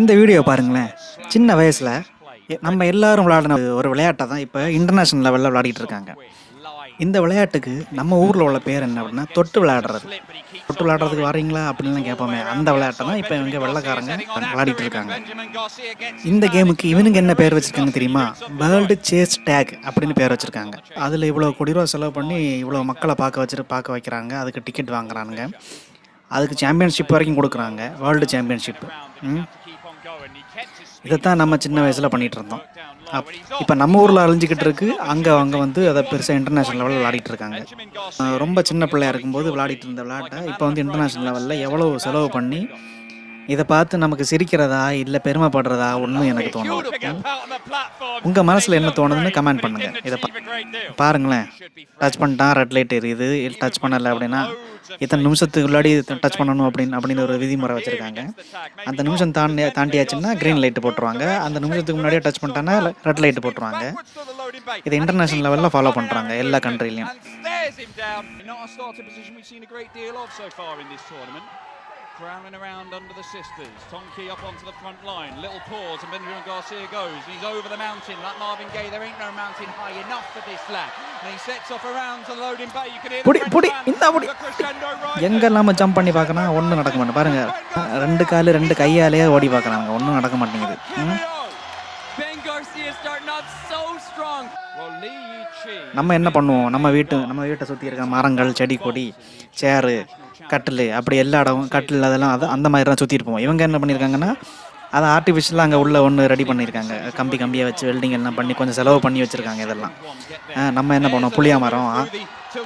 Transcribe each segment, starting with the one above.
இந்த வீடியோ பாருங்களேன். சின்ன வயசில் நம்ம எல்லாரும் விளையாடின ஒரு விளையாட்டை தான் இப்போ இன்டர்நேஷ்னல் லெவலில் விளையாடிட்டு இருக்காங்க. இந்த விளையாட்டுக்கு நம்ம ஊரில் உள்ள பேர் என்ன அப்படின்னா தொட்டு விளையாடுறது. தொட்டு விளையாடுறதுக்கு வரீங்களா அப்படின்லாம் கேட்போமே. அந்த விளையாட்டை தான் இப்போ இவங்க வெள்ளைக்காரங்க விளையாடிட்டு இருக்காங்க. இந்த கேமுக்கு இவனுங்க என்ன பேர் வச்சுருக்காங்க தெரியுமா? வேர்ல்டு சேஸ் டேக் அப்படின்னு பேர் வச்சுருக்காங்க. அதில் இவ்வளோ கோடி ரூபா செலவு பண்ணி இவ்வளோ மக்களை பார்க்க வச்சுட்டு பார்க்க வைக்கிறாங்க. அதுக்கு டிக்கெட் வாங்குறானுங்க. அதுக்கு சாம்பியன்ஷிப் வரைக்கும் கொடுக்குறாங்க வேர்ல்டு சாம்பியன்ஷிப் இதைத்தான் நம்ம சின்ன வயசில் பண்ணிகிட்டு இருந்தோம். அப் இப்போ நம்ம ஊரில் அழிஞ்சிக்கிட்டு இருக்கு. அங்கே அவங்க வந்து அதை பெருசாக இன்டர்நேஷ்னல் லெவலில் விளையாடிட்டு இருக்காங்க. ரொம்ப சின்ன பிள்ளையா இருக்கும்போது விளையாடிட்டு இருந்த விளையாட்டை இப்போ வந்து இன்டர்நேஷ்னல் லெவலில் எவ்வளோ செலவு பண்ணி இதை பார்த்து நமக்கு சிரிக்கிறதா இல்லை பெருமைப்படுறதா ஒன்றும் எனக்கு தோணும் உங்கள் மனசில் என்ன தோணுதுன்னு கமெண்ட் பண்ணுங்கள் இதை பாருங்களேன். டச் பண்ணிட்டான் ரெட் லைட் எரியுது. டச் பண்ணலை அப்படின்னா இத்தனை நிமிஷத்துக்கு முன்னாடி டச் பண்ணணும் அப்படின்னு அப்படின்னு ஒரு விதிமுறை வச்சுருக்காங்க. அந்த நிமிஷம் தாண்டி தாண்டியாச்சுன்னா க்ரீன் லைட் போட்டுருவாங்க. அந்த நிமிஷத்துக்கு முன்னாடியே டச் பண்ணிட்டானா ரெட் லைட் போட்டுருவாங்க. இது இன்டர்நேஷனல் லெவலில் ஃபாலோ பண்ணுறாங்க எல்லா கண்ட்ரிலையும் Prowling around under the sisters. Tonki up onto the front line. Little pause and Benjamin Garcia goes. He's over the mountain like Marvin Gaye. There ain't no mountain high enough for this lad. And he sets off around to loading bay. You can hear the புடி இந்த புடி. எங்கெல்லாம் jump பண்ணி பார்க்கணும் ஒன்றும் நடக்க மாட்டேன் பாருங்க ரெண்டு காலு ரெண்டு கையாலேயே ஓடி பார்க்குறாங்க ஒன்றும் நடக்க மாட்டேங்குது நம்ம என்ன பண்ணுவோம்? நம்ம வீட்டு நம்ம வீட்டை சுற்றி இருக்க மரங்கள் செடி கொடி சேரு கட்டில் அப்படி எல்லா இடமும் கட்டில் அதெல்லாம் அது அந்த மாதிரி தான் சுற்றி இருப்போம் இவங்க என்ன பண்ணியிருக்காங்கன்னா அதை ஆர்டிஃபிஷியலாக அங்கே உள்ள ஒன்று ரெடி பண்ணியிருக்காங்க. கம்பி கம்பியாக வச்சு வெல்டிங் எல்லாம் பண்ணி கொஞ்சம் செலவு பண்ணி வச்சுருக்காங்க இதெல்லாம். நம்ம என்ன பண்ணுவோம்? புளிய மரம்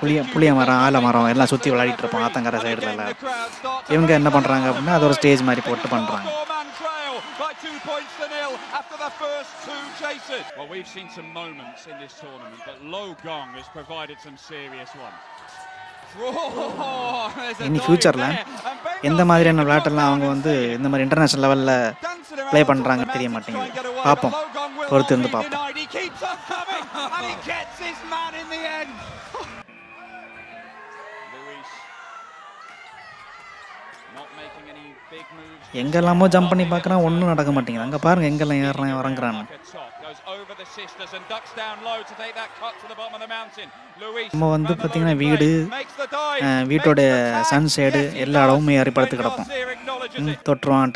புளிய புளிய மரம் ஆல மரம் எல்லாம் சுற்றி விளையாடிட்டு இருப்போம். ஆத்தங்கரை சைடுல எல்லாம் இவங்க என்ன பண்ணுறாங்க அப்படின்னா அது ஒரு ஸ்டேஜ் மாதிரி போட்டு பண்ணுறாங்க by two points to nil after the first two chases. Well, we've seen some moments in this tournament, but Lo Gong has provided some serious ones. Oh, இனி ஃப்யூச்சரில் எந்த மாதிரியான விளையாட்டெல்லாம் அவங்க வந்து இந்த மாதிரி இன்டர்நேஷ்னல் லெவலில் ப்ளே பண்ணுறாங்க தெரிய மாட்டேங்குது பார்ப்போம் பொறுத்து இருந்து பார்ப்போம் எங்கெல்லாமோ ஜம்ப் பண்ணி பார்க்குறான் ஒன்றும் நடக்க மாட்டேங்குது அங்கே பாருங்க எங்கெல்லாம் ஏறுறான். Luis நம்ம வந்து பார்த்தீங்கன்னா வீடு வீட்டோட. சன்சைடு எல்லா. இடமும் ஏறி படுத்து கிடப்போம். தொட்டுருவான்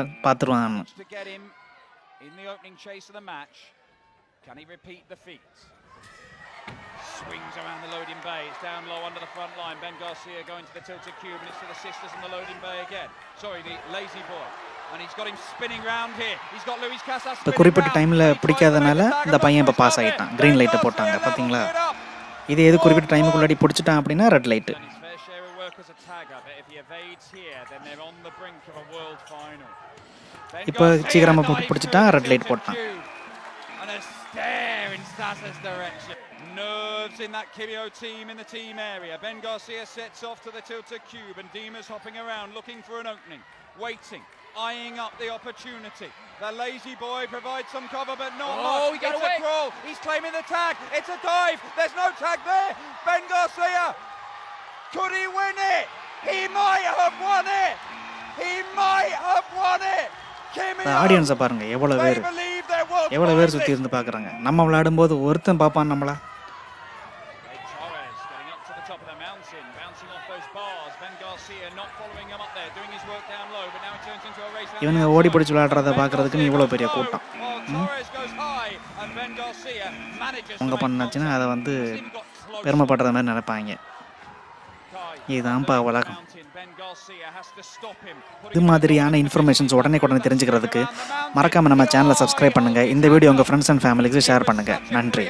him in the opening chase of the match. Can he repeat the feat? Swings around the loading bay. It's down low under the front line. Ben Garcia going to the tilted cube, and it's to the sisters in the loading bay again. Sorry, the lazy boy. And he's got him spinning round here. He's got Luis Casas இப்போ spinning குறிப்பிட்ட. டைமில் பிடிக்காதனால இந்த பையன் இப்போ pass ஆகிட்டான். Green லைட்டை போட்டாங்க பார்த்தீங்களா. இது எது குறிப்பிட்ட டைமுக்குள்ளாடி பிடிச்சிட்டான் அப்படின்னா ரெட் லைட்டு இப்போ Garcia சீக்கிரமா dives பிடிச்சிட்டா through the red light tilted போட்டான். in Stas's direction. Nerves in that Kirio team in the team area. Ben Garcia sets off to the tilted cube, and Dima's hopping around looking for an opening, waiting, eyeing up the opportunity. The lazy boy provides some cover, but not Oh, much. he got it's away. a crawl. He's claiming the tag. It's a dive. There's no tag there. Ben Garcia could he win it? He might have won it. He might have won it. Kimi ஆடியன்ஸை பாருங்க எவ்வளோ they பேர் believe their world எவ்வளோ பேர் finalists. சுற்றி இருந்து பார்க்குறாங்க நம்ம விளையாடும்போது ஒருத்தன் பார்ப்பான் நம்மளா இவனுங்க ஓடி. பிடிச்சி விளையாடுறத பார்க்கறதுக்குன்னு இவ்வளோ பெரிய கூட்டம். அவங்க பண்ணாச்சுன்னா. அதை வந்து பெருமைப்படுற மாதிரி நினைப்பாங்க. இதுதான்ப்பா உலகம். இது மாதிரியான இன்ஃபர்மேஷன்ஸ் உடனே உடனே தெரிஞ்சுக்கிறதுக்கு மறக்காமல் நம்ம சேனலை சப்ஸ்கிரைப் பண்ணுங்கள் இந்த வீடியோ உங்கள் ஃப்ரெண்ட்ஸ் அண்ட் ஃபேமிலிக்கு ஷேர் பண்ணுங்கள் நன்றி.